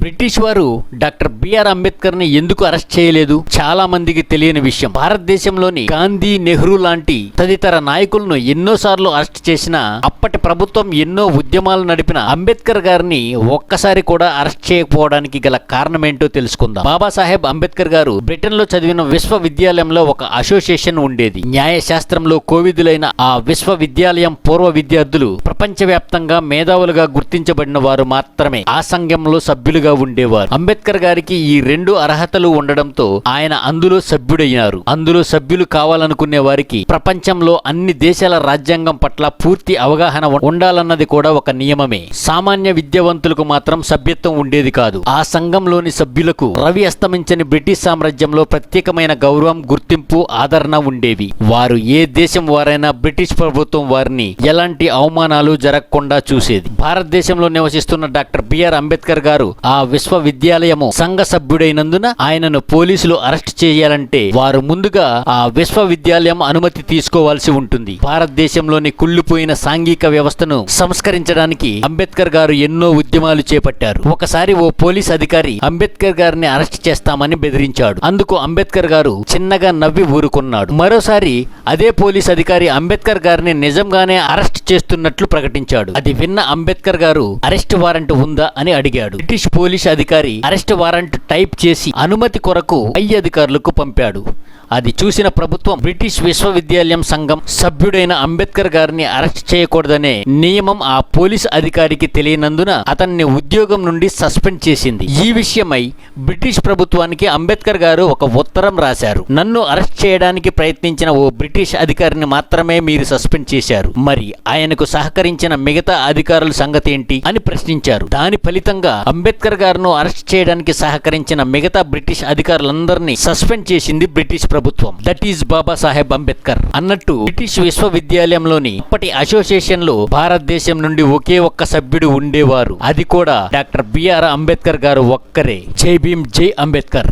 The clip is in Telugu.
బ్రిటిష్ వారు డాక్టర్ బిఆర్ అంబేద్కర్ని ఎందుకు అరెస్ట్ చేయలేదు? చాలా మందికి తెలియని విషయం. భారతదేశంలోని గాంధీ నెహ్రూ లాంటి తదితర నాయకులను ఎన్నోసార్లు అరెస్ట్ చేసిన అప్పటి ప్రభుత్వం ఎన్నో ఉద్యమాలు నడిపిన అంబేద్కర్ గారిని ఒక్కసారి కూడా అరెస్ట్ చేయకపోవడానికి గల కారణమేంటో తెలుసుకుందాం. బాబాసాహెబ్ అంబేద్కర్ గారు బ్రిటన్లో చదివిన విశ్వవిద్యాలయంలో ఒక అసోసియేషన్ ఉండేది. న్యాయశాస్త్రంలో కోవిదులైన ఆ విశ్వవిద్యాలయం పూర్వ విద్యార్థులు ప్రపంచవ్యాప్తంగా మేధావులుగా గుర్తించబడిన వారు మాత్రమే. ఆ సంఘంలో సభ్యులుగా ఉండేవారు. అంబేద్కర్ గారికి ఈ రెండు అర్హతలు ఉండడంతో ఆయన అందులో సభ్యుడయ్యారు అందులో సభ్యులు కావాలనుకునే వారికి ప్రపంచంలో అన్ని దేశాల రాజ్యాంగం పట్ల పూర్తి అవగాహన ఉండాలన్నది కూడా ఒక నియమమే. సామాన్య విద్యావంతులకు మాత్రం సభ్యత్వం ఉండేది కాదు. ఆ సంఘంలోని సభ్యులకు రవి అస్తమించని బ్రిటిష్ సామ్రాజ్యంలో ప్రత్యేకమైన గౌరవం గుర్తింపు ఆదరణ ఉండేవి. వారు ఏ దేశం వారైనా బ్రిటిష్ ప్రభుత్వం వారిని ఎలాంటి అవమానాలు జరగకుండా చూసేది. భారతదేశంలో నివసిస్తున్న డాక్టర్ బిఆర్ అంబేద్కర్ గారు ఆ విశ్వవిద్యాలయము సంఘ సభ్యుడైనందున ఆయనను పోలీసులు అరెస్ట్ చేయాలంటే వారు ముందుగా ఆ విశ్వవిద్యాలయం అనుమతి తీసుకోవాల్సి ఉంటుంది. భారతదేశంలోని కుళ్ళిపోయిన సాంఘిక వ్యవస్థను సంస్కరించడానికి అంబేద్కర్ గారు ఎన్నో ఉద్యమాలు చేపట్టారు. ఒకసారి ఓ పోలీస్ అధికారి అంబేద్కర్ గారిని అరెస్ట్ చేస్తామని బెదిరించాడు. అందుకు అంబేద్కర్ గారు చిన్నగా నవ్వి ఊరుకున్నాడు. మరోసారి అదే పోలీస్ అధికారి అంబేద్కర్ గారిని నిజంగానే అరెస్ట్ చేస్తున్నట్లు ప్రకటించాడు. అది విన్న అంబేద్కర్ గారు అరెస్ట్ వారెంట్ ఉందా? అని అడిగాడు. బ్రిటిష్ పోలీస్ అధికారి అరెస్ట్ వారెంట్ టైప్ చేసి అనుమతి కొరకు పై అధికారులకు పంపాడు. అది చూసిన ప్రభుత్వం బ్రిటిష్ విశ్వవిద్యాలయం సంఘం సభ్యుడైన అంబేద్కర్ గారిని అరెస్ట్ చేయకూడదనే నియమం ఆ పోలీస్ అధికారికి తెలియనందున అతన్ని ఉద్యోగం నుండి సస్పెండ్ చేసింది. ఈ విషయమై బ్రిటిష్ ప్రభుత్వానికి అంబేద్కర్ గారు ఒక ఉత్తరం రాశారు. నన్ను అరెస్ట్ చేయడానికి ప్రయత్నించిన ఓ బ్రిటిష్ అధికారిని మాత్రమే మీరు సస్పెండ్ చేశారు. మరి ఆయనకు సహకరించిన మిగతా అధికారుల సంగతి ఏంటి అని ప్రశ్నించారు. దాని ఫలితంగా అంబేద్కర్ గారును అరెస్ట్ చేయడానికి సహకరించిన మిగతా బ్రిటిష్ అధికారులందరినీ సస్పెండ్ చేసింది బ్రిటిష్ ప్రభుత్వం. ప్రభుత్వం. దట్ ఈజ్ బాబా సాహెబ్ అంబేద్కర్ అన్నట్టు బ్రిటిష్ విశ్వవిద్యాలయంలోని అప్పటి అసోసియేషన్లో భారతదేశం నుండి ఒకే ఒక్క సభ్యుడు ఉండేవారు. అది కూడా డాక్టర్ బిఆర్ అంబేద్కర్ గారు ఒక్కరే. జై భీమ్ జై అంబేద్కర్.